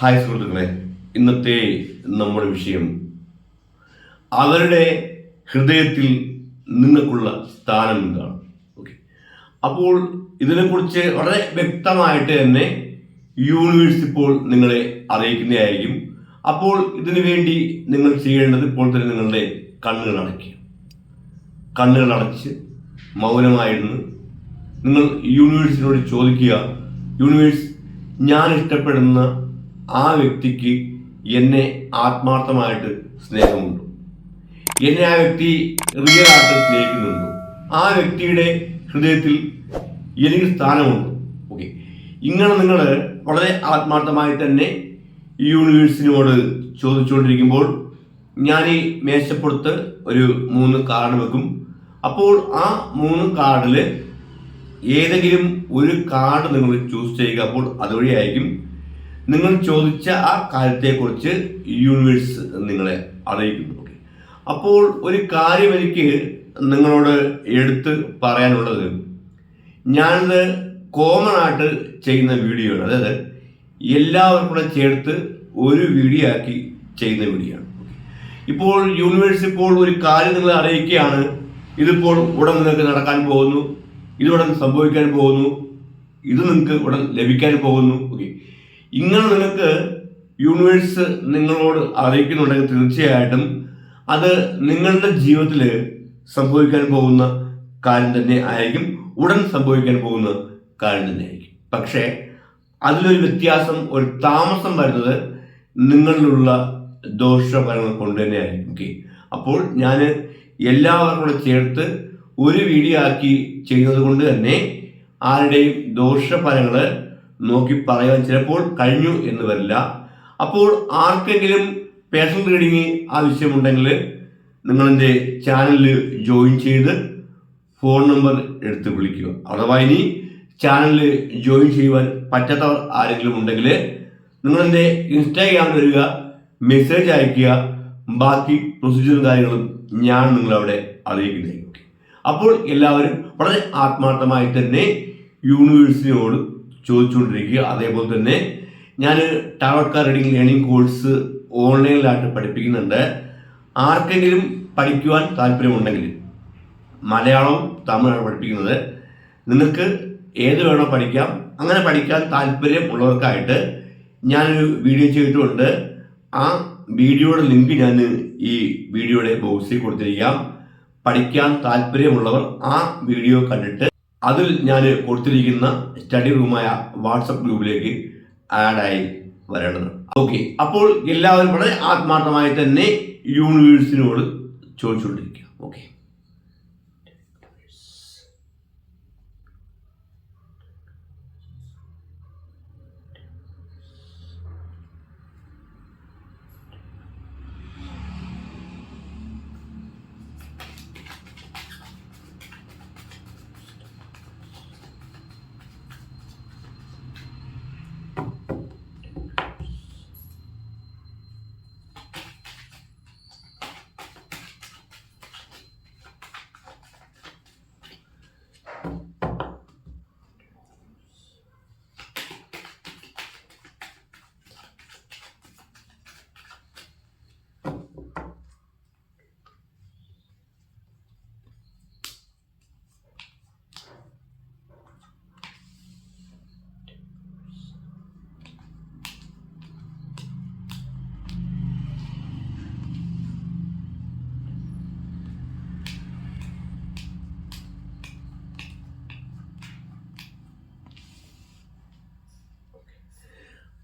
Hi സുഹൃത്തുക്കളെ ഇന്നത്തെ നമ്മുടെ വിഷയം അവരുടെ ഹൃദയത്തിൽ നിങ്ങൾക്കുള്ള സ്ഥാനം എന്താണ്? ഓക്കെ അപ്പോൾ ഇതിനെക്കുറിച്ച് വളരെ വ്യക്തമായിട്ട് തന്നെ യൂണിവേഴ്സ് ഇപ്പോൾ നിങ്ങളെ അറിയിക്കുന്നതായിരിക്കും. അപ്പോൾ ഇതിനു വേണ്ടി നിങ്ങൾ ചെയ്യേണ്ടത് ഇപ്പോൾ തന്നെ നിങ്ങളുടെ കണ്ണുകൾ അടയ്ക്കുക. കണ്ണുകൾ അടച്ച് മൗനമായിരുന്നു. നിങ്ങൾ യൂണിവേഴ്സിനോട് ചോദിക്കുക യൂണിവേഴ്സ് ഞാൻ ഇഷ്ടപ്പെടുന്ന ആ വ്യക്തിക്ക് എന്നെ ആത്മാർത്ഥമായിട്ട് സ്നേഹമുണ്ട്. എന്നെ ആ വ്യക്തി റിയൽ ആയിട്ട് സ്നേഹിക്കുന്നുണ്ടോ. ആ വ്യക്തിയുടെ ഹൃദയത്തിൽ എനിക്ക് സ്ഥാനമുണ്ട്. ഓക്കെ ഇങ്ങനെ നിങ്ങൾ വളരെ ആത്മാർത്ഥമായി തന്നെ ഈ യൂണിവേഴ്സിനോട് ചോദിച്ചുകൊണ്ടിരിക്കുമ്പോൾ ഞാൻ ഈ മേശപ്പുറത്ത് ഒരു മൂന്ന് കാർഡ് വെക്കും. അപ്പോൾ ആ മൂന്ന് കാർഡിൽ ഏതെങ്കിലും ഒരു കാർഡ് നിങ്ങൾ ചൂസ് ചെയ്യുക അപ്പോൾ അതുവഴിയായിരിക്കും നിങ്ങൾ ചോദിച്ച ആ കാര്യത്തെക്കുറിച്ച് യൂണിവേഴ്സ് നിങ്ങളെ അറിയിക്കുന്നു. ഓക്കെ അപ്പോൾ ഒരു കാര്യം എനിക്ക് നിങ്ങളോട് എടുത്ത് പറയാനുള്ളത് ഞാനിത് കോമൺ ആയിട്ട് ചെയ്യുന്ന വീഡിയോ ആണ് അതായത് എല്ലാവർക്കും കൂടെ ചേർത്ത് ഒരു വീഡിയോ ആക്കി ചെയ്യുന്ന വീഡിയോ ആണ്. ഇപ്പോൾ യൂണിവേഴ്സ് ഇപ്പോൾ ഒരു കാര്യം നിങ്ങളെ അറിയിക്കുകയാണ്. ഇതിപ്പോൾ ഉടൻ നിങ്ങൾക്ക് നടക്കാൻ പോകുന്നു. ഇത് ഉടൻ സംഭവിക്കാൻ പോകുന്നു. ഇത് നിങ്ങൾക്ക് ഉടൻ ലഭിക്കാൻ പോകുന്നു. ഓക്കെ ഇങ്ങനെ നിങ്ങൾക്ക് യൂണിവേഴ്സ് നിങ്ങളോട് അറിയിക്കുന്നുണ്ടെങ്കിൽ തീർച്ചയായിട്ടും അത് നിങ്ങളുടെ ജീവിതത്തിൽ സംഭവിക്കാൻ പോകുന്ന കാര്യം തന്നെ ആയിരിക്കും. ഉടൻ സംഭവിക്കാൻ പോകുന്ന കാര്യം തന്നെ ആയിരിക്കും. പക്ഷേ അതിലൊരു വ്യത്യാസം ഒരു താമസം വരുന്നത് നിങ്ങളിലുള്ള ദോഷഫലങ്ങൾ കൊണ്ട് തന്നെയായിരിക്കും ഓക്കെ അപ്പോൾ ഞാൻ എല്ലാവർക്കും കൂടെ ചേർത്ത് ഒരു വീഡിയോ ആക്കി ചെയ്യുന്നത് കൊണ്ട് തന്നെ ആരുടെയും ദോഷഫലങ്ങൾ നോക്കി പറയാൻ ചിലപ്പോൾ കഴിഞ്ഞു എന്ന് വരില്ല. അപ്പോൾ ആർക്കെങ്കിലും പേഴ്സണൽ റീഡിങ് ആവശ്യമുണ്ടെങ്കിൽ നിങ്ങളെന്റെ ചാനലിൽ ജോയിൻ ചെയ്ത് ഫോൺ നമ്പർ എടുത്ത് വിളിക്കുക. അഥവാ ഇനി ചാനലിൽ ജോയിൻ ചെയ്യുവാൻ പറ്റാത്തവർ ആരെങ്കിലും ഉണ്ടെങ്കിൽ നിങ്ങളെന്റെ ഇൻസ്റ്റാഗ്രാമിൽ വരിക മെസ്സേജ് അയക്കുക ബാക്കി പ്രൊസീജിയറും കാര്യങ്ങളും ഞാൻ നിങ്ങളവിടെ അറിയിക്കുന്നതായിരിക്കും. അപ്പോൾ എല്ലാവരും വളരെ ആത്മാർത്ഥമായി തന്നെ യൂണിവേഴ്സിറ്റിയോട് ചോദിച്ചുകൊണ്ടിരിക്കുക. അതേപോലെ തന്നെ ഞാൻ ടാവക്കാർ റീഡിംഗ് ലേണിംഗ് കോഴ്സ് ഓൺലൈനിലായിട്ട് പഠിപ്പിക്കുന്നുണ്ട്. ആർക്കെങ്കിലും പഠിക്കുവാൻ താല്പര്യമുണ്ടെങ്കിൽ മലയാളവും തമിഴാണ് പഠിപ്പിക്കുന്നത്. നിങ്ങൾക്ക് ഏത് വേണോ പഠിക്കാം. അങ്ങനെ പഠിക്കാൻ താല്പര്യം ഉള്ളവർക്കായിട്ട് ഞാനൊരു വീഡിയോ ചെയ്തിട്ടുണ്ട്. ആ വീഡിയോയുടെ ലിങ്ക് ഞാൻ ഈ വീഡിയോയുടെ ബോക്സിൽ കൊടുത്തിരിക്കാം. പഠിക്കാൻ താല്പര്യമുള്ളവർ ആ വീഡിയോ കണ്ടിട്ട് അതിൽ ഞാൻ കൊടുത്തിരിക്കുന്ന സ്റ്റഡി റൂമായ വാട്സപ്പ് ഗ്രൂപ്പിലേക്ക് ആഡായി വരേണ്ടത്. ഓക്കെ അപ്പോൾ എല്ലാവരും വളരെ ആത്മാർത്ഥമായി തന്നെ യൂണിവേഴ്സിനോട് ചോദിച്ചുകൊണ്ടിരിക്കുക. ഓക്കെ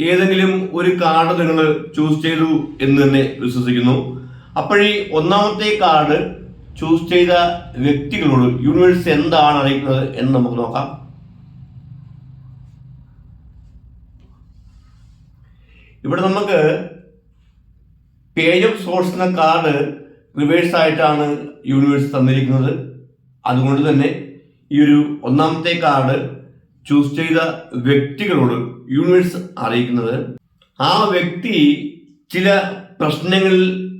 ഏതെങ്കിലും ഒരു കാർഡ് നിങ്ങൾ ചൂസ് ചെയ്തു എന്ന് തന്നെ വിശ്വസിക്കുന്നു. അപ്പോഴീ ഒന്നാമത്തെ കാർഡ് ചൂസ് ചെയ്ത വ്യക്തികളോട് യൂണിവേഴ്സ് എന്താണ് അറിയിക്കുന്നത് എന്ന് നമുക്ക് നോക്കാം. ഇവിടെ നമുക്ക് പേജ് ഓഫ് സോഴ്സ് എന്ന കാർഡ് റിവേഴ്സ് ആയിട്ടാണ് യൂണിവേഴ്സ് തന്നിരിക്കുന്നത്. അതുകൊണ്ട് തന്നെ ഈ ഒരു ഒന്നാമത്തെ കാർഡ് ചൂസ് ചെയ്ത വ്യക്തികളോട് യൂണിവേഴ്സ് അറിയിക്കുന്നത് ആ വ്യക്തി ചില പ്രശ്നങ്ങളിൽ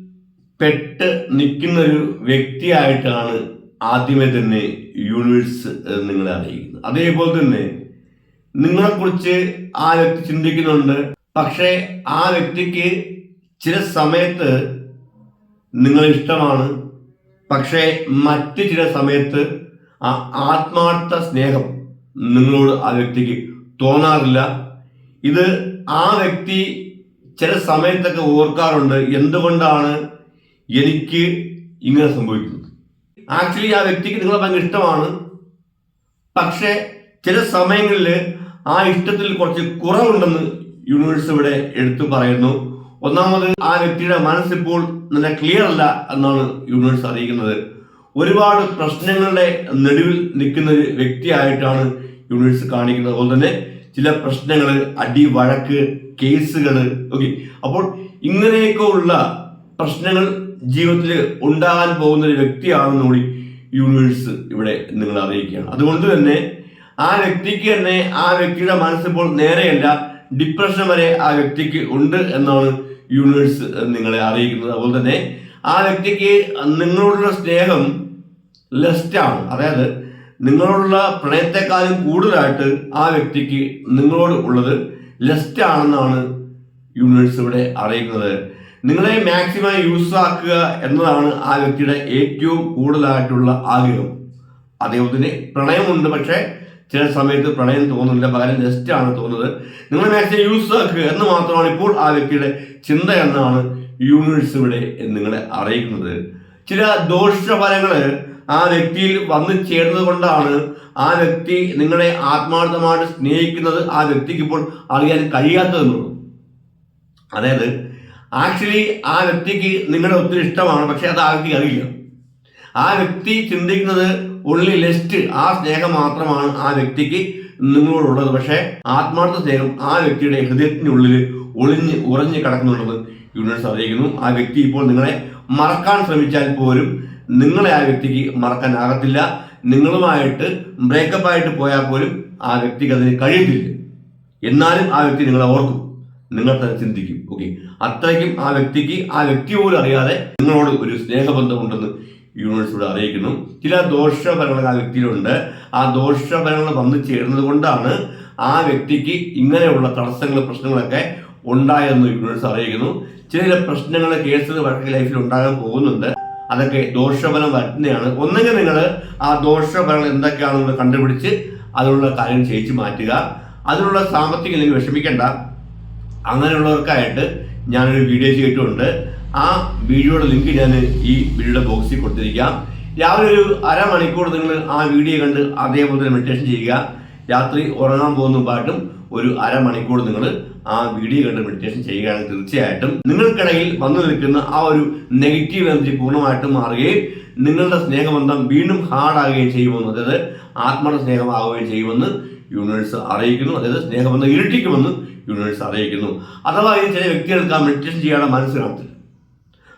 പെട്ട് നിൽക്കുന്ന ഒരു വ്യക്തിയായിട്ടാണ് ആദ്യമേ തന്നെ യൂണിവേഴ്സ് നിങ്ങളെ അറിയിക്കുന്നത്. അതേപോലെ തന്നെ നിങ്ങളെക്കുറിച്ച് ആ വ്യക്തി ചിന്തിക്കുന്നുണ്ട്. പക്ഷേ ആ വ്യക്തിക്ക് ചില സമയത്ത് നിങ്ങൾ ഇഷ്ടമാണ്. പക്ഷേ മറ്റ് ചില സമയത്ത് ആ ആത്മാർത്ഥ സ്നേഹം നിങ്ങളോട് ആ വ്യക്തിക്ക് തോന്നാറില്ല. ഇത് ആ വ്യക്തി ചില സമയത്തൊക്കെ ഓർക്കാറുണ്ട് എന്തുകൊണ്ടാണ് എനിക്ക് ഇങ്ങനെ സംഭവിക്കുന്നത്. ആക്ച്വലി ആ വ്യക്തിക്ക് നിങ്ങളെ ഭയങ്കര ഇഷ്ടമാണ്. പക്ഷേ ചില സമയങ്ങളിൽ ആ ഇഷ്ടത്തിൽ കുറച്ച് കുറവുണ്ടെന്ന് യൂണിവേഴ്സ് ഇവിടെ എടുത്തു പറയുന്നു. ഒന്നാമത് ആ വ്യക്തിയുടെ മനസ്സിപ്പോൾ നല്ല ക്ലിയർ അല്ല എന്നാണ് യൂണിവേഴ്സ് അറിയിക്കുന്നത്. ഒരുപാട് പ്രശ്നങ്ങളുടെ നടുവിൽ നിൽക്കുന്ന ഒരു വ്യക്തിയായിട്ടാണ് യൂണിവേഴ്സ് കാണിക്കുന്നത് അതുപോലെ തന്നെ ചില പ്രശ്നങ്ങൾ അടി വഴക്ക് കേസുകൾ ഓക്കെ അപ്പോൾ ഇങ്ങനെയൊക്കെ ഉള്ള പ്രശ്നങ്ങൾ ജീവിതത്തിൽ ഉണ്ടാകാൻ പോകുന്ന ഒരു വ്യക്തിയാണെന്ന് കൂടി യൂണിവേഴ്സ് ഇവിടെ നിങ്ങൾ അറിയിക്കുകയാണ്. അതുകൊണ്ട് തന്നെ ആ വ്യക്തിക്ക് തന്നെ ആ വ്യക്തിയുടെ മനസ്സിപ്പോൾ നേരെയല്ല ഡിപ്രഷൻ വരെ ആ വ്യക്തിക്ക് ഉണ്ട് എന്നാണ് യൂണിവേഴ്സ് നിങ്ങളെ അറിയിക്കുന്നത്. അതുപോലെ തന്നെ ആ വ്യക്തിക്ക് നിങ്ങളോടുള്ള സ്നേഹം ലെസ്റ്റാണ് അതായത് നിങ്ങളോടുള്ള പ്രണയത്തെക്കാളും കൂടുതലായിട്ട് ആ വ്യക്തിക്ക് നിങ്ങളോട് ഉള്ളത് ലെസ്റ്റ് ആണെന്നാണ് യൂണിവേഴ്സ് ഇവിടെ അറിയിക്കുന്നത്. നിങ്ങളെ മാക്സിമം യൂസ് ആക്കുക എന്നതാണ് ആ വ്യക്തിയുടെ ഏറ്റവും കൂടുതലായിട്ടുള്ള ആഗ്രഹം. അദ്ദേഹത്തിന് പ്രണയമുണ്ട് പക്ഷേ ചില സമയത്ത് പ്രണയം തോന്നുന്നില്ല പകരം ലെസ്റ്റ് ആണ് തോന്നുന്നത്. നിങ്ങളെ മാക്സിമം യൂസ് ആക്കുക എന്ന് മാത്രമാണ് ഇപ്പോൾ ആ വ്യക്തിയുടെ ചിന്ത എന്നാണ് യൂണിവേഴ്സ് ഇവിടെ നിങ്ങളെ അറിയിക്കുന്നത്. ചില ദോഷഫലങ്ങൾ ആ വ്യക്തിയിൽ വന്നു ചേർന്നത് കൊണ്ടാണ് ആ വ്യക്തി നിങ്ങളെ ആത്മാർത്ഥമായിട്ട് സ്നേഹിക്കുന്നത് ആ വ്യക്തിക്ക് ഇപ്പോൾ അറിയാൻ കഴിയാത്തതെന്നുള്ളത് അതായത് ആക്ച്വലി ആ വ്യക്തിക്ക് നിങ്ങളെ ഒത്തിരി ഇഷ്ടമാണ് പക്ഷെ അത് ആ വ്യക്തിക്ക് അറിയില്ല. ആ വ്യക്തി ചിന്തിക്കുന്നത് ഉള്ളിൽ ലെസ്റ്റ് ആ സ്നേഹം മാത്രമാണ് ആ വ്യക്തിക്ക് നിങ്ങളോടുള്ളത്. പക്ഷേ ആത്മാർത്ഥ സ്നേഹം ആ വ്യക്തിയുടെ ഹൃദയത്തിനുള്ളിൽ ഒളിഞ്ഞ് ഉറഞ്ഞ് കിടക്കുന്നുള്ളത് യൂണിവേഴ്സ് അറിയിക്കുന്നു. ആ വ്യക്തി ഇപ്പോൾ നിങ്ങളെ മറക്കാൻ ശ്രമിച്ചാൽ പോലും നിങ്ങളെ ആ വ്യക്തിക്ക് മറക്കാനാകത്തില്ല. നിങ്ങളുമായിട്ട് ബ്രേക്കപ്പ് ആയിട്ട് പോയാൽ പോലും ആ വ്യക്തിക്ക് അതിന് കഴിയത്തില്ല. എന്നാലും ആ വ്യക്തി നിങ്ങളെ ഓർക്കും. നിങ്ങൾ തന്നെ ചിന്തിക്കും. ഓക്കെ അത്രയ്ക്കും ആ വ്യക്തിക്ക് ആ വ്യക്തി പോലും അറിയാതെ നിങ്ങളോട് ഒരു സ്നേഹബന്ധമുണ്ടെന്ന് യൂണിവേഴ്സ് ഇവിടെ അറിയിക്കുന്നു. ചില ദോഷഫലങ്ങൾ ആ വ്യക്തിയിലുണ്ട്. ആ ദോഷഫലങ്ങൾ വന്നു ചേരുന്നത് കൊണ്ടാണ് ആ വ്യക്തിക്ക് ഇങ്ങനെയുള്ള തടസ്സങ്ങൾ പ്രശ്നങ്ങളൊക്കെ ഉണ്ടായെന്ന് യൂണിവേഴ്സ് അറിയിക്കുന്നു. ചില ചില പ്രശ്നങ്ങൾ കേസുകൾ വഴക്ക് ലൈഫിൽ ഉണ്ടാകാൻ പോകുന്നുണ്ട്. അതൊക്കെ ദോഷഫലം വരുന്നതാണ്. ഒന്നെങ്കിൽ നിങ്ങൾ ആ ദോഷഫലങ്ങൾ എന്തൊക്കെയാണെന്ന് കണ്ടുപിടിച്ച് അതിനുള്ള കാര്യം ചെയ്യിച്ച് മാറ്റുക. അതിനുള്ള സാമ്പത്തികം നിങ്ങൾ വിഷമിക്കേണ്ട. അങ്ങനെയുള്ളവർക്കായിട്ട് ഞാനൊരു വീഡിയോ ചെയ്തിട്ടുണ്ട്. ആ വീഡിയോയുടെ ലിങ്ക് ഞാൻ ഈ വീഡിയോയുടെ ബോക്സിൽ കൊടുത്തിരിക്കാം. രാവിലെ ഒരു അരമണിക്കൂർ നിങ്ങൾ ആ വീഡിയോ കണ്ട് അതേപോലെ മെഡിറ്റേഷൻ ചെയ്യുക. രാത്രി ഉറങ്ങാൻ പാട്ടും ഒരു അരമണിക്കൂർ നിങ്ങൾ ആ വീഡിയോ കണ്ട് മെഡിറ്റേഷൻ ചെയ്യുകയാണെങ്കിൽ തീർച്ചയായിട്ടും നിങ്ങൾക്കിടയിൽ വന്നു നിൽക്കുന്ന ആ ഒരു നെഗറ്റീവ് എനർജി പൂർണമായിട്ടും മാറുകയും നിങ്ങളുടെ സ്നേഹബന്ധം വീണ്ടും ഹാർഡാകുകയും ചെയ്യുമെന്ന് അതായത് ആത്മാർത്ഥ സ്നേഹമാകുകയും ചെയ്യുമെന്ന് യൂണിവേഴ്സ് അറിയിക്കുന്നു. അതായത് സ്നേഹബന്ധം ഇരട്ടിക്കുമെന്ന് യൂണിവേഴ്സ് അറിയിക്കുന്നു. അഥവാ ഈ ചില വ്യക്തികൾക്ക് ആ മെഡിറ്റേഷൻ ചെയ്യാനുള്ള മനസ്സിലാകത്തിൽ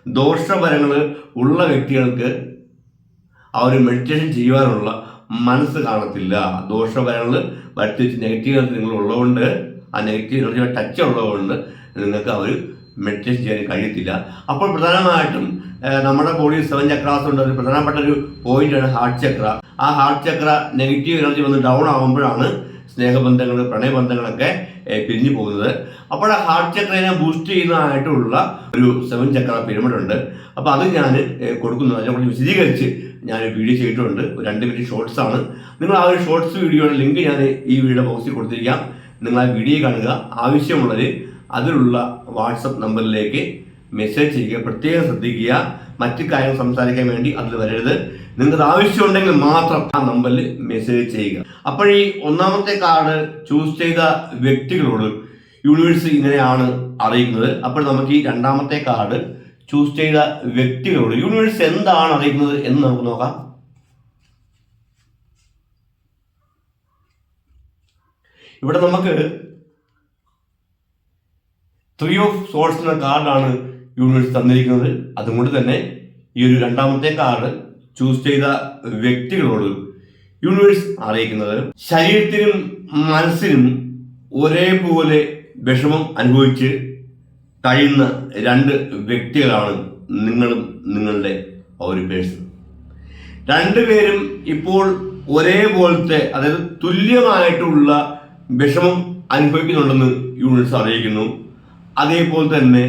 ദോഷഫലങ്ങൾ ഉള്ള വ്യക്തികൾക്ക് ആ ഒരു മെഡിറ്റേഷൻ ചെയ്യുവാനുള്ള മനസ്സ് കാണത്തില്ല. ദോഷഫലങ്ങൾ വരുത്തി വെച്ച് നെഗറ്റീവ് നിങ്ങൾ ഉള്ളതുകൊണ്ട് ആ നെഗറ്റീവ് എനർജിയുടെ ടച്ച് ഉള്ളതുകൊണ്ട് നിങ്ങൾക്ക് അവർ മെഡിറ്റേഷൻ ചെയ്യാൻ കഴിയത്തില്ല. അപ്പോൾ പ്രധാനമായിട്ടും നമ്മുടെ ബോഡിയിൽ സെവൻ ചക്രാസ് ഉണ്ട്. ഒരു പ്രധാനപ്പെട്ട ഒരു പോയിന്റാണ് ഹാർട്ട് ചക്ര ആ ഹാർട്ട് ചക്ര നെഗറ്റീവ് എനർജി വന്ന് ഡൗൺ ആകുമ്പോഴാണ് സ്നേഹബന്ധങ്ങൾ പ്രണയബന്ധങ്ങളൊക്കെ പിരിഞ്ഞു പോകുന്നത്. അപ്പോൾ ആ ഹാർട്ട് ചക്രനെ ബൂസ്റ്റ് ചെയ്യുന്നതായിട്ടുള്ള ഒരു സെവൻ ചക്ര പിരമിഡ് ഉണ്ട്. അപ്പോൾ അത് ഞാൻ കൊടുക്കുന്നു. അതിനെക്കുറിച്ച് വിശദീകരിച്ച് ഞാൻ വീഡിയോ ചെയ്തിട്ടുണ്ട്. രണ്ട് മിനിറ്റ് ഷോർട്സ് ആണ്. നിങ്ങൾ ആ ഒരു ഷോർട്സ് വീഡിയോയുടെ ലിങ്ക് ഞാൻ ഈ വീഡിയോ ബോക്സിൽ കൊടുത്തിരിക്കാം. നിങ്ങൾ ആ വീഡിയോ കാണുക. ആവശ്യമുള്ളവർ അതിലുള്ള വാട്സപ്പ് നമ്പറിലേക്ക് മെസ്സേജ് ചെയ്യുക. പ്രത്യേകം ശ്രദ്ധിക്കുക. മറ്റു കാര്യങ്ങൾ സംസാരിക്കാൻ വേണ്ടി അതിൽ വരരുത്. നിങ്ങൾക്ക് ആവശ്യമുണ്ടെങ്കിൽ മാത്രം ആ നമ്പറിൽ മെസ്സേജ് ചെയ്യുക. അപ്പോൾ ഈ ഒന്നാമത്തെ കാർഡ് ചൂസ് ചെയ്ത വ്യക്തികളോട് യൂണിവേഴ്സ് ഇങ്ങനെയാണ് അറിയുന്നത്. അപ്പോൾ നമുക്ക് ഈ രണ്ടാമത്തെ കാർഡ് ചൂസ് ചെയ്ത വ്യക്തികളോട് യൂണിവേഴ്സ് എന്താണ് അറിയുന്നത് എന്ന് നമുക്ക് നോക്കാം. ഇവിടെ നമുക്ക് ത്രീ ഓഫ് സോൾസ് എന്ന കാർഡാണ് യൂണിവേഴ്സ് തന്നിരിക്കുന്നത്. അതുകൊണ്ട് തന്നെ ഈ ഒരു രണ്ടാമത്തെ കാർഡ് ചൂസ് ചെയ്ത വ്യക്തികളോട് യൂണിവേഴ്സ് അറിയിക്കുന്നത്. ശരീരത്തിനും മനസ്സിനും ഒരേപോലെ വിഷമം അനുഭവിച്ച് കഴിയുന്ന രണ്ട് വ്യക്തികളാണ് നിങ്ങളും നിങ്ങളുടെ ആ ഒരു പേഴ്സൺ രണ്ടുപേരും ഇപ്പോൾ ഒരേപോലത്തെ അതായത് തുല്യമായിട്ടുള്ള വിഷമം അനുഭവിക്കുന്നുണ്ടെന്ന് യൂണിറ്റ്സ് അറിയിക്കുന്നു. അതേപോലെ തന്നെ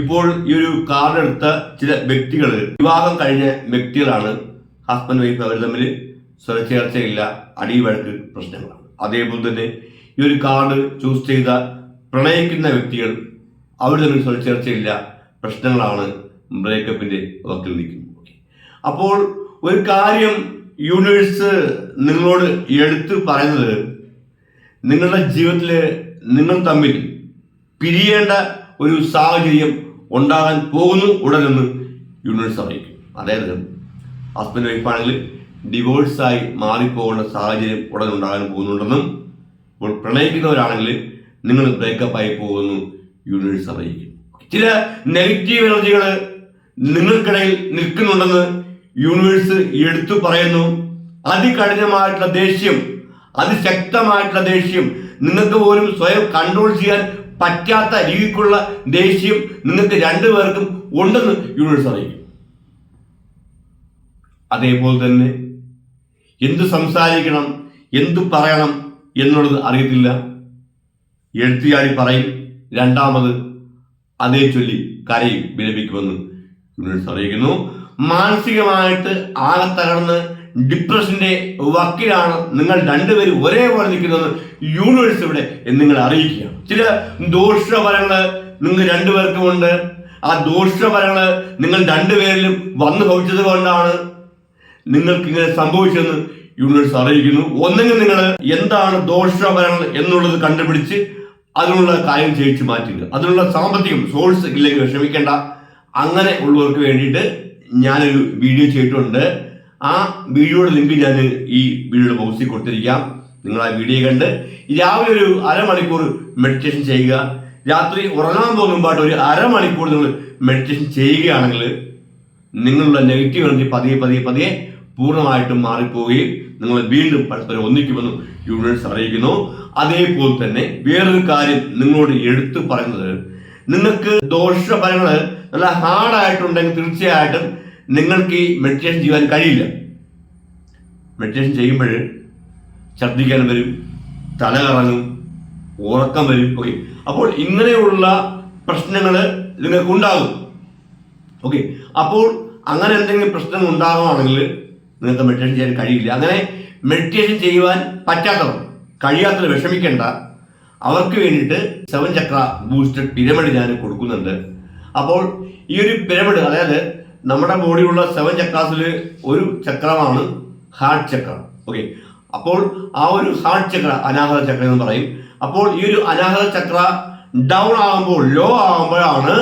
ഇപ്പോൾ ഈ ഒരു കാർഡ് എടുത്ത ചില വ്യക്തികൾ വിവാഹം കഴിഞ്ഞ വ്യക്തികളാണ്. ഹസ്ബൻഡ് വൈഫ് അവർ തമ്മിൽ സ്വരച്ചേർച്ചയില്ല അടിവഴക്ക് പ്രശ്നങ്ങളാണ് അതേപോലെ തന്നെ ഈ ഒരു കാർഡ് ചൂസ് ചെയ്ത പ്രണയിക്കുന്ന വ്യക്തികൾ അവർ തമ്മിൽ സ്വരച്ചേർച്ചയില്ല പ്രശ്നങ്ങളാണ് ബ്രേക്കപ്പിന്റെ വക്കിൽ നിൽക്കുന്നത്. അപ്പോൾ ഒരു കാര്യം യൂണിവേഴ്സ് നിങ്ങളോട് എടുത്തു പറയുന്നത് നിങ്ങളുടെ ജീവിതത്തിൽ നിങ്ങൾ തമ്മിൽ പിരിയേണ്ട ഒരു സാഹചര്യം ഉണ്ടാകാൻ പോകുന്നു ഉടനെന്ന് യൂണിവേഴ്സ് അറിയിക്കും. അതായത് ഹസ്ബൻഡ് വൈഫാണെങ്കിൽ ഡിവോഴ്സായി മാറിപ്പോകേണ്ട സാഹചര്യം ഉടൻ ഉണ്ടാകാൻ പോകുന്നുണ്ടെന്നും ഇപ്പോൾ പ്രണയിക്കുന്നവരാണെങ്കിൽ നിങ്ങൾ ബ്രേക്കപ്പ് ആയി പോകുന്നു യൂണിവേഴ്സ് അറിയിക്കും. ചില നെഗറ്റീവ് എനർജികൾ നിങ്ങൾക്കിടയിൽ നിൽക്കുന്നുണ്ടെന്ന് യൂണിവേഴ്സ് എടുത്തു പറയുന്നു. അതികഠിനമായിട്ടുള്ള ദേഷ്യം അതിശക്തമായിട്ടുള്ള ദേഷ്യം. നിങ്ങൾക്ക് പോലും സ്വയം കൺട്രോൾ ചെയ്യാൻ പറ്റാത്ത രീതിക്കുള്ള ദേഷ്യം നിങ്ങൾക്ക് രണ്ടുപേർക്കും ഉണ്ടെന്ന് യൂണിവേഴ്സ് അറിയിക്കും. അതേപോലെ തന്നെ എന്ത് സംസാരിക്കണം എന്തു പറയണം എന്നുള്ളത് അറിയത്തില്ല. എഴുത്തുകാരി പറയും രണ്ടാമത് അതേ ചൊല്ലി കരയും വിലപിക്കുമെന്ന് യൂണിവേഴ്സ് അറിയിക്കുന്നു. മാനസികമായിട്ട് ആകെ തകർന്ന് ഡിപ്രഷന്റെ വക്കിലാണ് നിങ്ങൾ രണ്ടുപേരും ഒരേപോലെ നിൽക്കുന്നത് യൂണിവേഴ്സ് ഇവിടെ നിങ്ങൾ അറിയിക്കുക. ചില ദോഷഫലങ്ങൾ നിങ്ങൾ രണ്ടുപേർക്കും ഉണ്ട്. ആ ദോഷഫലങ്ങൾ നിങ്ങൾ രണ്ടുപേരിലും വന്നു ഭവിച്ചത് കൊണ്ടാണ് നിങ്ങൾക്ക് ഇങ്ങനെ സംഭവിച്ചെന്ന് യൂണിവേഴ്സ് അറിയിക്കുന്നു. ഒന്നെങ്കിൽ നിങ്ങൾ എന്താണ് ദോഷഫലങ്ങൾ എന്നുള്ളത് കണ്ടുപിടിച്ച് അതിനുള്ള കാര്യം ചെയ്യിച്ച് മാറ്റുക. അതിനുള്ള സാമ്പത്തികം സോഴ്സ് ഇല്ലെങ്കിൽ വിഷമിക്കേണ്ട അങ്ങനെ ഉള്ളവർക്ക് വേണ്ടിയിട്ട് ഞാനൊരു വീഡിയോ ചെയ്തിട്ടുണ്ട്. ആ വീഡിയോയുടെ ലിങ്ക് ഞാൻ ഈ വീഡിയോയുടെ ബോക്സിൽ കൊടുത്തിരിക്കാം. നിങ്ങൾ ആ വീഡിയോ കണ്ട് രാവിലെ ഒരു അരമണിക്കൂർ മെഡിറ്റേഷൻ ചെയ്യുക. രാത്രി ഉറങ്ങാൻ പോകുമ്പോട്ട് ഒരു അരമണിക്കൂർ നിങ്ങൾ മെഡിറ്റേഷൻ ചെയ്യുകയാണെങ്കിൽ നിങ്ങളുടെ നെഗറ്റീവ് എനർജി പതിയെ പതിയെ പതിയെ പൂർണമായിട്ടും മാറിപ്പോവുകയും നിങ്ങൾ വീണ്ടും പരസ്പരം ഒന്നിക്കുമെന്നും യൂണിവേഴ്സ് അറിയിക്കുന്നു. അതേപോലെ തന്നെ വേറൊരു കാര്യം നിങ്ങളോട് എടുത്തു പറയുന്നത്. നിങ്ങൾക്ക് ദോഷഫലങ്ങൾ നല്ല ഹാർഡായിട്ടുണ്ടെങ്കിൽ തീർച്ചയായിട്ടും നിങ്ങൾക്ക് ഈ മെഡിറ്റേഷൻ ചെയ്യാൻ കഴിയില്ല. മെഡിറ്റേഷൻ ചെയ്യുമ്പോൾ ഛർദ്ദിക്കാൻ വരും തല കറങ്ങും ഉറക്കം വരും. ഓക്കെ അപ്പോൾ ഇങ്ങനെയുള്ള പ്രശ്നങ്ങൾ നിങ്ങൾക്ക് ഉണ്ടാകും ഓക്കെ അപ്പോൾ അങ്ങനെ എന്തെങ്കിലും പ്രശ്നങ്ങൾ ഉണ്ടാകുകയാണെങ്കിൽ നിങ്ങൾക്ക് മെഡിറ്റേഷൻ ചെയ്യാൻ കഴിയില്ല. അങ്ങനെ മെഡിറ്റേഷൻ ചെയ്യുവാൻ പറ്റാത്തവർ കഴിയാത്തവർ വിഷമിക്കേണ്ട. അവർക്ക് വേണ്ടിയിട്ട് സെവൻ ചക്ര ബൂസ്റ്റഡ് പിരമിഡ് ഞാൻ കൊടുക്കുന്നുണ്ട്. അപ്പോൾ ഈ ഒരു പിരമിഡ് അതായത് നമ്മുടെ ബോഡിയിലുള്ള സെവൻ ചക്രാസിൽ ഒരു ചക്രമാണ് ഹാർട്ട് ചക്രം ഓക്കെ അപ്പോൾ ആ ഒരു ഹാർട്ട് ചക്ര അനാഹത ചക്ര എന്ന് പറയും. അപ്പോൾ ഈ ഒരു അനാഹത ചക്ര ഡൗൺ ആകുമ്പോൾ ലോ ആകുമ്പോഴാണ്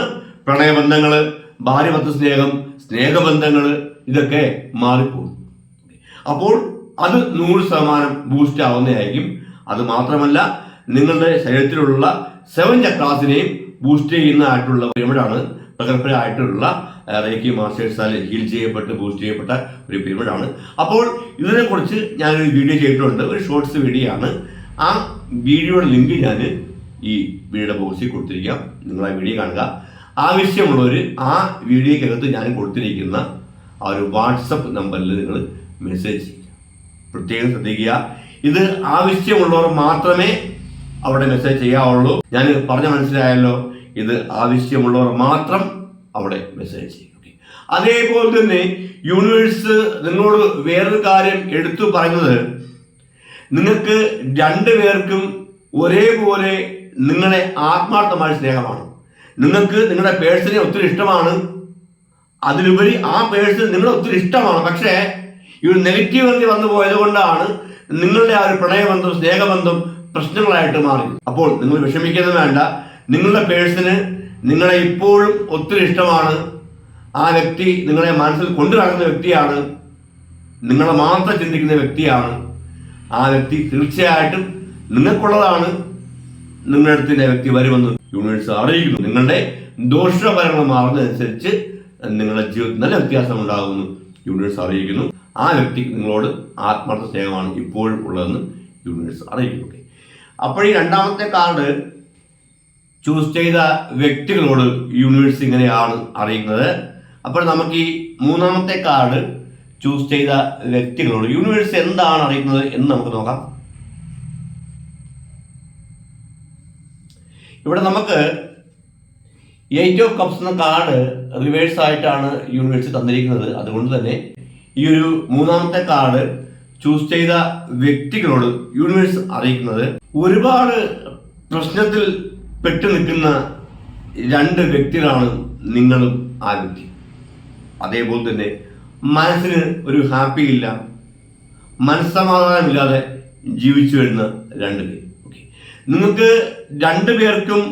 പ്രണയബന്ധങ്ങൾ ഭാര്യഭർത്ത സ്നേഹം സ്നേഹബന്ധങ്ങൾ ഇതൊക്കെ മാറിപ്പോകും. അപ്പോൾ അത് നൂറ് ശതമാനം ബൂസ്റ്റ് ആവുന്നതായിരിക്കും. അത് മാത്രമല്ല നിങ്ങളുടെ ശരീരത്തിലുള്ള സെവൻ ചക്രാസിനെയും ബൂസ്റ്റ് ചെയ്യുന്നതായിട്ടുള്ള പിരമിഡാണ് പ്രഗത്ഭരായിട്ടുള്ള റേക്കി മാസ്റ്റേഴ്സാൽ ഹീൽ ചെയ്യപ്പെട്ട് ബൂസ്റ്റ് ചെയ്യപ്പെട്ട ഒരു പിരമിഡാണ് അപ്പോൾ ഇതിനെക്കുറിച്ച് ഞാനൊരു വീഡിയോ ചെയ്തിട്ടുണ്ട്. ഒരു ഷോർട്സ് വീഡിയോ ആണ്. ആ വീഡിയോയുടെ ലിങ്ക് ഞാൻ ഈ വീഡിയോയുടെ ബോക്സിൽ കൊടുത്തിരിക്കാം. നിങ്ങൾ ആ വീഡിയോ കാണുക. ആവശ്യമുള്ളവർ ആ വീഡിയോയ്ക്കകത്ത് ഞാൻ കൊടുത്തിരിക്കുന്ന ആ ഒരു വാട്സപ്പ് നമ്പറിൽ നിങ്ങൾ മെസ്സേജ് ചെയ്യുക. പ്രത്യേകം ശ്രദ്ധിക്കുക. ഇത് ആവശ്യമുള്ളവർ മാത്രമേ അവിടെ മെസ്സേജ് ചെയ്യാവുള്ളൂ. ഞാൻ പറഞ്ഞ മനസ്സിലായല്ലോ. ഇത് ആവശ്യമുള്ളവർ മാത്രം അവിടെ മെസ്സേജ് ചെയ്യും. അതേപോലെ തന്നെ യൂണിവേഴ്സ് നിങ്ങളോട് വേറൊരു കാര്യം എടുത്തു പറഞ്ഞത് നിങ്ങൾക്ക് രണ്ടു പേർക്കും ഒരേപോലെ നിങ്ങളെ ആത്മാർത്ഥമായ സ്നേഹമാണ്. നിങ്ങൾക്ക് നിങ്ങളുടെ പേഴ്സണെ ഒത്തിരി ഇഷ്ടമാണ്. അതിലുപരി ആ പേഴ്സൺ നിങ്ങളെ ഒത്തിരി ഇഷ്ടമാണ്. പക്ഷേ ഈ ഒരു നെഗറ്റീവ് എനർജി വന്നു പോയത് കൊണ്ടാണ് നിങ്ങളുടെ ആ ഒരു പ്രണയബന്ധം സ്നേഹബന്ധം പ്രശ്നങ്ങളായിട്ട് മാറി അപ്പോൾ നിങ്ങൾ വിഷമിക്കുന്നത് വേണ്ട. നിങ്ങളുടെ പേഴ്സിന് നിങ്ങളെ ഇപ്പോഴും ഒത്തിരി ഇഷ്ടമാണ്. ആ വ്യക്തി നിങ്ങളെ മനസ്സിൽ കൊണ്ടു നടക്കുന്ന വ്യക്തിയാണ്. നിങ്ങളെ മാത്രം ചിന്തിക്കുന്ന വ്യക്തിയാണ്. ആ വ്യക്തി തീർച്ചയായിട്ടും നിങ്ങൾക്കുള്ളതാണ്. നിങ്ങളുടെ അടുത്ത് വ്യക്തി വരുമെന്ന് യൂണിവേഴ്സ് അറിയിക്കുന്നു. നിങ്ങളുടെ ദോഷഫലങ്ങൾ മാറുന്നതനുസരിച്ച് നിങ്ങളുടെ ജീവിതത്തിൽ നല്ല വ്യത്യാസം ഉണ്ടാകുമെന്ന് യൂണിവേഴ്സ് അറിയിക്കുന്നു. ആ വ്യക്തി നിങ്ങളോട് ആത്മാർത്ഥ സ്നേഹമാണ് ഇപ്പോഴും ഉള്ളതെന്ന് യൂണിവേഴ്സ് അറിയിക്കുന്നു. അപ്പോൾ രണ്ടാമത്തെ കാർഡ് ചൂസ് ചെയ്ത വ്യക്തികളോട് യൂണിവേഴ്സ് ഇങ്ങനെയാണ് അറിയുന്നത്. അപ്പോൾ നമുക്ക് ഈ മൂന്നാമത്തെ കാർഡ് ചൂസ് ചെയ്ത വ്യക്തികളോട് യൂണിവേഴ്സ് എന്താണ് അറിയുന്നത് എന്ന് നമുക്ക് നോക്കാം. ഇവിടെ നമുക്ക് എയ്റ്റ് ഓഫ് കപ്സ് എന്ന കാർഡ് റിവേഴ്സ് ആയിട്ടാണ് യൂണിവേഴ്സ് തന്നിരിക്കുന്നത്. അതുകൊണ്ട് തന്നെ ഈ ഒരു മൂന്നാമത്തെ കാർഡ് ചൂസ് ചെയ്ത വ്യക്തികളോട് യൂണിവേഴ്സ് അറിയിക്കുന്നത്. ഒരുപാട് പ്രശ്നത്തിൽ പെട്ടു നിൽക്കുന്ന രണ്ട് വ്യക്തികളാണ് നിങ്ങളും ആ വ്യക്തി അതേപോലെ തന്നെ മനസ്സിന് ഒരു ഹാപ്പി ഇല്ല മനസ്സമാധാനമില്ലാതെ ജീവിച്ചു വരുന്ന രണ്ട് പേര്. ഓക്കെ നിങ്ങൾക്ക് രണ്ടു പേർക്കും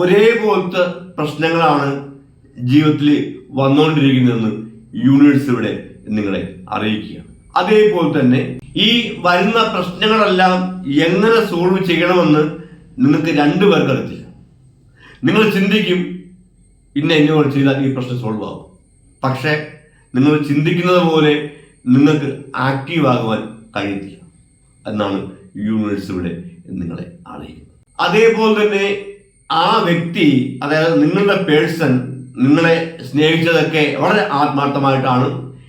ഒരേപോലത്തെ പ്രശ്നങ്ങളാണ് ജീവിതത്തിൽ വന്നുകൊണ്ടിരിക്കുന്നതെന്ന് യൂണിവേഴ്സ് ഇവിടെ നിങ്ങളെ അറിയിക്കുകയാണ്. അതേപോലെ തന്നെ ഈ വരുന്ന പ്രശ്നങ്ങളെല്ലാം എങ്ങനെ സോൾവ് ചെയ്യണമെന്ന് നിങ്ങൾക്ക് രണ്ടുപേർക്ക് അറിയത്തില്ല. നിങ്ങൾ ചിന്തിക്കും ഇന്ന എന്നോട് ചെയ്താൽ ഈ പ്രശ്നം സോൾവ് ആകും പക്ഷേ നിങ്ങൾ ചിന്തിക്കുന്നത് പോലെ നിങ്ങൾക്ക് ആക്റ്റീവ് ആകുവാൻ കഴിയത്തില്ല എന്നാണ് യൂണിവേഴ്സ് ഇവിടെ നിങ്ങളെ അറിയിക്കുന്നത്. അതേപോലെ തന്നെ ആ വ്യക്തി അതായത് നിങ്ങളുടെ പേഴ്സൺ നിങ്ങളെ സ്നേഹിച്ചതൊക്കെ വളരെ ആത്മാർത്ഥമായിട്ടാണ്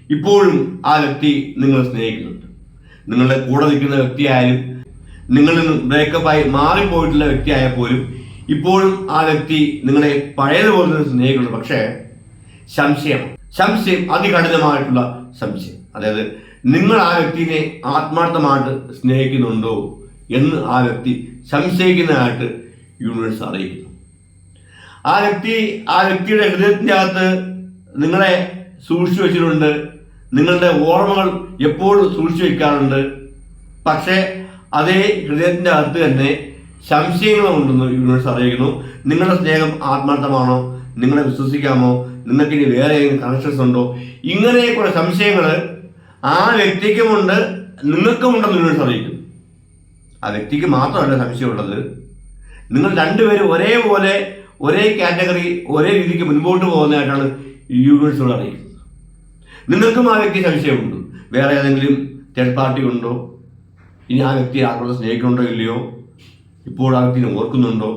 ഇപ്പോഴും ആ വ്യക്തി നിങ്ങളെ സ്നേഹിക്കുന്നുണ്ട്. നിങ്ങളുടെ കൂടെ നിൽക്കുന്ന വ്യക്തിയായാലും നിങ്ങളിൽ നിന്ന് ബ്രേക്കപ്പായി മാറിപ്പോയിട്ടുള്ള വ്യക്തിയായ പോലും ഇപ്പോഴും ആ വ്യക്തി നിങ്ങളെ പഴയതുപോലെ തന്നെ സ്നേഹിക്കുന്നു പക്ഷേ സംശയം. സംശയം അതികഠിനമായിട്ടുള്ള സംശയം. അതായത് നിങ്ങൾ ആ വ്യക്തിനെ ആത്മാർത്ഥമായിട്ട് സ്നേഹിക്കുന്നുണ്ടോ എന്ന് ആ വ്യക്തി സംശയിക്കുന്നതായിട്ട് യൂണിവേഴ്സ് അറിയിക്കുന്നു. ആ വ്യക്തി ആ വ്യക്തിയുടെ ഹൃദയത്തിന്റെ അകത്ത് നിങ്ങളെ സൂക്ഷിച്ചു വെച്ചിട്ടുണ്ട്. നിങ്ങളുടെ ഓർമ്മകൾ എപ്പോഴും സൂക്ഷിച്ചു വെക്കാറുണ്ട്. പക്ഷേ അതേ ഹൃദയത്തിന്റെ അകത്ത് തന്നെ സംശയങ്ങളുണ്ടെന്ന് യൂണിവേഴ്സ് അറിയിക്കുന്നു. നിങ്ങളുടെ സ്നേഹം ആത്മാർത്ഥമാണോ? നിങ്ങളെ വിശ്വസിക്കാമോ? നിങ്ങൾക്ക് ഇനി വേറെ ഏതെങ്കിലും കണക്ഷൻസ് ഉണ്ടോ? ഇങ്ങനെ കുറെ സംശയങ്ങൾ ആ വ്യക്തിക്കുമുണ്ട് നിങ്ങൾക്കുമുണ്ടെന്ന് യൂണിവേഴ്സ് അറിയിക്കുന്നു. ആ വ്യക്തിക്ക് മാത്രമല്ല സംശയമുള്ളത്. നിങ്ങൾ രണ്ടുപേരും ഒരേപോലെ ഒരേ കാറ്റഗറി ഒരേ രീതിക്ക് മുൻപോട്ട് പോകുന്നതായിട്ടാണ് യൂണിവേഴ്സുകൾ അറിയിക്കുന്നത്. നിങ്ങൾക്കും ആ വ്യക്തി സംശയമുണ്ട്. വേറെ ഏതെങ്കിലും തേർഡ് പാർട്ടി ഉണ്ടോ? ഇനി ആ വ്യക്തി ആർക്കുള്ള സ്നേഹിക്കുന്നുണ്ടോ ഇല്ലയോ? ഇപ്പോൾ ആ വ്യക്തി ഓർക്കുന്നുണ്ടോ?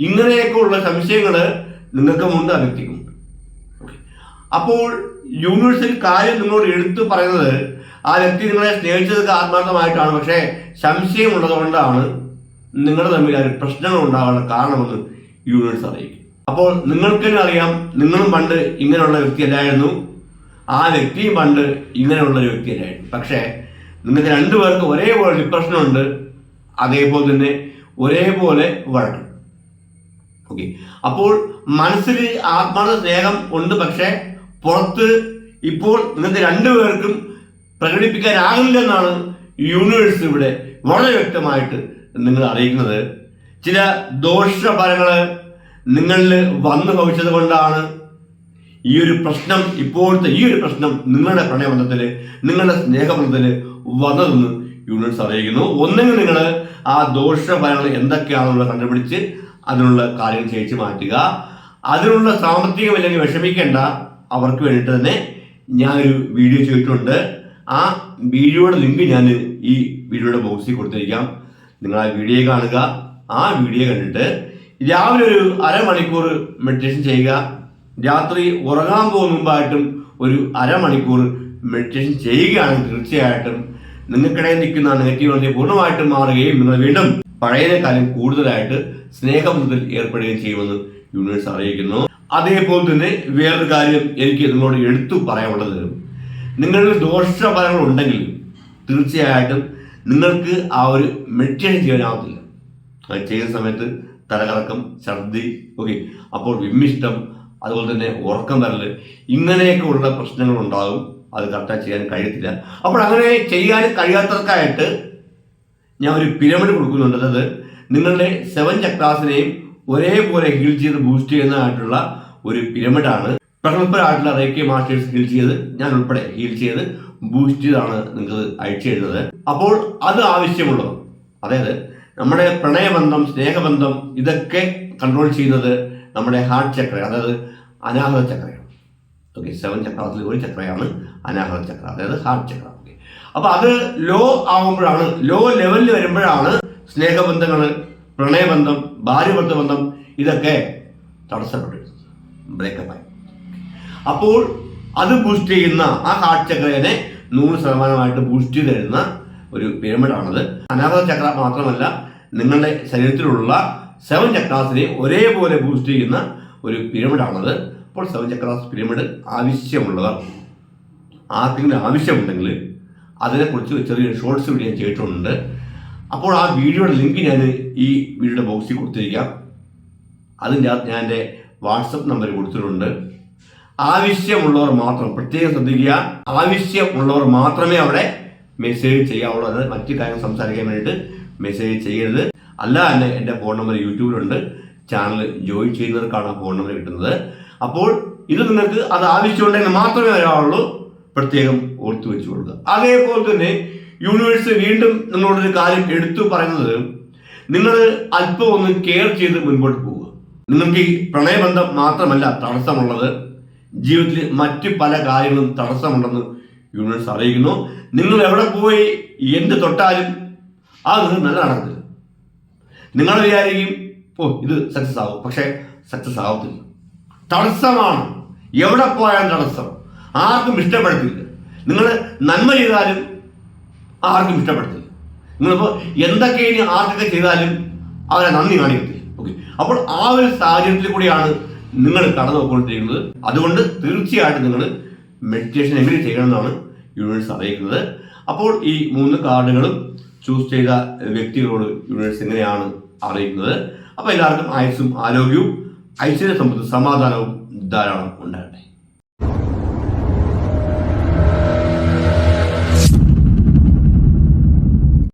ഇങ്ങനെയൊക്കെയുള്ള സംശയങ്ങൾ നിങ്ങൾക്കുമുണ്ട് ആ വ്യക്തിക്കുമുണ്ട് അപ്പോൾ യൂണിവേഴ്സിൽ കാര്യം നിങ്ങളോട് എടുത്തു പറയുന്നത് ആ വ്യക്തി നിങ്ങളെ സ്നേഹിച്ചതൊക്കെ ആത്മാർത്ഥമായിട്ടാണ്. പക്ഷേ സംശയമുള്ളത് കൊണ്ടാണ് നിങ്ങൾ തമ്മിൽ ആ പ്രശ്നങ്ങൾ ഉണ്ടാകാനുള്ള കാരണമെന്ന് യൂണിവേഴ്സ് അറിയിക്കും. അപ്പോൾ നിങ്ങൾക്ക് തന്നെ അറിയാം നിങ്ങളും പണ്ട് ഇങ്ങനെയുള്ള വ്യക്തിയല്ലായിരുന്നു. ആ വ്യക്തിയും പണ്ട് ഇങ്ങനെയുള്ള ഒരു വ്യക്തിയല്ലായിരുന്നു. പക്ഷേ നിങ്ങൾക്ക് രണ്ടുപേർക്ക് ഒരേപോലെ ഡിപ്രഷനുണ്ട് അതേപോലെ തന്നെ ഒരേപോലെ വളരും ഓക്കെ അപ്പോൾ മനസ്സിൽ ആത്മാർത്ഥ സ്നേഹം ഉണ്ട് പക്ഷേ പുറത്ത് ഇപ്പോൾ ഇന്നത്തെ രണ്ടുപേർക്കും പ്രകടിപ്പിക്കാനാകില്ലെന്നാണ് യൂണിവേഴ്സ് ഇവിടെ വളരെ വ്യക്തമായിട്ട് നിങ്ങൾ അറിയിക്കുന്നത്. ചില ദോഷഫലങ്ങൾ നിങ്ങളിൽ വന്നു ഭവിച്ചത് കൊണ്ടാണ് ഈ ഒരു പ്രശ്നം ഇപ്പോഴത്തെ ഈ ഒരു പ്രശ്നം നിങ്ങളുടെ പ്രണയബന്ധത്തിൽ നിങ്ങളുടെ സ്നേഹബന്ധത്തിൽ വന്നതെന്ന് യൂണിവേഴ്സ് അറിയിക്കുന്നു. ഒന്നെങ്കിൽ നിങ്ങൾ ആ ദോഷഫലങ്ങൾ എന്തൊക്കെയാണെന്നുള്ളത് കണ്ടുപിടിച്ച് അതിനുള്ള കാര്യങ്ങൾ ചെയ്യിച്ച് മാറ്റുക. അതിനുള്ള സാമ്പത്തികമില്ലെങ്കിൽ വിഷമിക്കേണ്ട. അവർക്ക് വേണ്ടിയിട്ട് തന്നെ ഞാനൊരു വീഡിയോ ചെയ്തിട്ടുണ്ട്. ആ വീഡിയോയുടെ ലിങ്ക് ഞാൻ ഈ വീഡിയോയുടെ ബോക്സിൽ കൊടുത്തിരിക്കാം. നിങ്ങൾ ആ വീഡിയോ കാണുക. ആ വീഡിയോ കണ്ടിട്ട് രാവിലെ ഒരു അരമണിക്കൂർ മെഡിറ്റേഷൻ ചെയ്യുക. രാത്രി ഉറങ്ങാൻ പോകുന്ന മുമ്പായിട്ടും ഒരു അരമണിക്കൂർ മെഡിറ്റേഷൻ ചെയ്യുകയാണെങ്കിൽ തീർച്ചയായിട്ടും നിങ്ങൾക്കിടയിൽ നിൽക്കുന്ന നെഗറ്റീവ് എനർജി പൂർണമായിട്ടും മാറുകയും നിങ്ങൾ വീണ്ടും പഴയതിനേക്കാളും കൂടുതലായിട്ട് സ്നേഹബന്ധത്തിൽ ഏർപ്പെടുകയും ചെയ്യുമെന്ന് യൂണിവേഴ്സ് അറിയിക്കുന്നു. അതേപോലെ തന്നെ വേറൊരു കാര്യം എനിക്ക് നിങ്ങളോട് എടുത്തു പറയാനുള്ളത്. നിങ്ങളിൽ ദോഷഫലങ്ങൾ ഉണ്ടെങ്കിൽ തീർച്ചയായിട്ടും നിങ്ങൾക്ക് ആ ഒരു മെഡിറ്റേഷൻ ചെയ്യാനാവത്തില്ല അത് ചെയ്യുന്ന സമയത്ത് തലകറക്കം ഛർദി ഓക്കെ അപ്പോൾ വിമ്മിഷ്ടം അതുപോലെ തന്നെ ഉറക്കം വരൽ ഇങ്ങനെയൊക്കെ ഉള്ള പ്രശ്നങ്ങൾ ഉണ്ടാകും. അത് കറക്റ്റായി ചെയ്യാൻ കഴിയത്തില്ല. അപ്പോൾ അങ്ങനെ ചെയ്യാൻ കഴിയാത്തവർക്കായിട്ട് ഞാൻ ഒരു പിരമിഡ് കൊടുക്കുന്നുണ്ട്. അത് നിങ്ങളുടെ സെവൻ ചക്രാസിനെയും ഒരേപോലെ ഹീൽ ചെയ്ത് ബൂസ്റ്റ് ചെയ്യുന്നതായിട്ടുള്ള ഒരു പിരമിഡാണ് പ്രഗത്ഭരായിട്ടുള്ള റേക്കി മാസ്റ്റേഴ്സ് ഹീൽ ചെയ്ത് ഞാൻ ഉൾപ്പെടെ ഹീൽ ചെയ്ത് ബൂസ്റ്റ് ചെയ്താണ് നിങ്ങൾക്ക് അയച്ചു തരുന്നത്. അപ്പോൾ അത് ആവശ്യമുള്ളത് അതായത് നമ്മുടെ പ്രണയബന്ധം സ്നേഹബന്ധം ഇതൊക്കെ കൺട്രോൾ ചെയ്യുന്നത് നമ്മുടെ ഹാർട്ട് ചക്ര അതായത് അനാഹത ചക്രയാണ് ഓക്കെ സെവൻ ചക്രത്തിൽ ഒരു ചക്രയാണ് അനാഹത ചക്ര അതായത് ഹാർട്ട് ചക്ര ഓക്കെ അപ്പോൾ അത് ലോ ആകുമ്പോഴാണ് ലോ ലെവലിൽ വരുമ്പോഴാണ് സ്നേഹബന്ധങ്ങൾ പ്രണയബന്ധം ഭാര്യബന്ധ ബന്ധം ഇതൊക്കെ തടസ്സപ്പെട്ടിരുന്നത് ബ്രേക്കപ്പായി അപ്പോൾ അത് ബൂസ്റ്റ് ചെയ്യുന്ന ആ ഹാർട്ട് ചക്രയെ നൂറ് ശതമാനമായിട്ട് ബൂസ്റ്റ് തരുന്ന ഒരു പിരമിഡാണത് അനാഹത ചക്ര മാത്രമല്ല നിങ്ങളുടെ ശരീരത്തിലുള്ള സെവൻ ചക്രാസിനെ ഒരേപോലെ ബൂസ്റ്റ് ചെയ്യുന്ന ഒരു പിരമിഡാണത് അപ്പോൾ സെവൻ ചക്രാസ് പിരമിഡ് ആവശ്യമുള്ളതാണ്. ആർക്കെങ്കിലും ആവശ്യമുണ്ടെങ്കിൽ അതിനെക്കുറിച്ച് ചെറിയ ഷോർട്സ് വീഡിയോ ഞാൻ ചെയ്തിട്ടുണ്ട്. അപ്പോൾ ആ വീഡിയോയുടെ ലിങ്ക് ഞാൻ ഈ വീഡിയോയുടെ ബോക്സിൽ കൊടുത്തിരിക്കാം. അതിന്റെ അകത്ത് ഞാൻ എന്റെ വാട്സപ്പ് നമ്പർ കൊടുത്തിട്ടുണ്ട്. ആവശ്യമുള്ളവർ മാത്രം പ്രത്യേകം ശ്രദ്ധിക്കുക. ആവശ്യമുള്ളവർ മാത്രമേ അവിടെ മെസ്സേജ് ചെയ്യാവുള്ളൂ. അത് മറ്റു കാര്യങ്ങൾ സംസാരിക്കാൻ വേണ്ടിയിട്ട് മെസ്സേജ് ചെയ്യരുത്. അല്ല തന്നെ എന്റെ ഫോൺ നമ്പർ യൂട്യൂബിലുണ്ട്. ചാനൽ ജോയിൻ ചെയ്യുന്നവർക്കാണ് ഫോൺ നമ്പർ കിട്ടുന്നത്. അപ്പോൾ ഇത് നിങ്ങൾക്ക് അത് ആവശ്യമുണ്ടെങ്കിൽ മാത്രമേ വരാവുള്ളൂ പ്രത്യേകം ഓർത്തു വെച്ചു കൊടുക്കുക. അതേപോലെ തന്നെ യൂണിവേഴ്സ് വീണ്ടും നിങ്ങളോടൊരു കാര്യം എടുത്തു പറയുന്നത് നിങ്ങൾ അല്പം ഒന്ന് കെയർ ചെയ്ത് മുൻപോട്ട് പോവുക. നിങ്ങൾക്ക് ഈ പ്രണയബന്ധം മാത്രമല്ല തടസ്സമുള്ളത്. ജീവിതത്തിൽ മറ്റ് പല കാര്യങ്ങളും തടസ്സമുണ്ടെന്ന് യൂണിവേഴ്സ് അറിയിക്കുന്നു. നിങ്ങൾ എവിടെ പോയി എന്ത് തൊട്ടാലും അത് നിങ്ങൾ നല്ല നടക്കത്തില്ല നിങ്ങൾ വിചാരിക്കും ഓ ഇത് സക്സസ് ആവും. പക്ഷേ സക്സസ് ആവത്തില്ല. തടസ്സമാണ്. എവിടെ പോയാലും തടസ്സം. ആർക്കും ഇഷ്ടപ്പെടുത്തില്ല. നിങ്ങൾ നന്മ ചെയ്താലും ആർക്കും ഇഷ്ടപ്പെടുത്തില്ല. നിങ്ങളിപ്പോൾ എന്തൊക്കെ ഇനി ആർക്കൊക്കെ ചെയ്താലും അവരെ നന്ദി കാണിക്കത്തില്ല. ഓക്കെ അപ്പോൾ ആ ഒരു സാഹചര്യത്തിൽ കൂടിയാണ് നിങ്ങൾ കടന്നു പോയിക്കൊണ്ടിരിക്കുന്നത് അതുകൊണ്ട് തീർച്ചയായിട്ടും നിങ്ങൾ മെഡിറ്റേഷൻ എങ്ങനെ ചെയ്യണമെന്നാണ് യൂണിവേഴ്സ് അറിയിക്കുന്നത്. അപ്പോൾ ഈ മൂന്ന് കാർഡുകളും ചൂസ് ചെയ്ത വ്യക്തികളോട് യൂണിവേഴ്സ് എങ്ങനെയാണ് അറിയിക്കുന്നത്. അപ്പോൾ എല്ലാവർക്കും ആയുസ്സും ആരോഗ്യവും ఐశ్వర్య సమృద్ధి సమాధానం దారుణం ఉండాలి.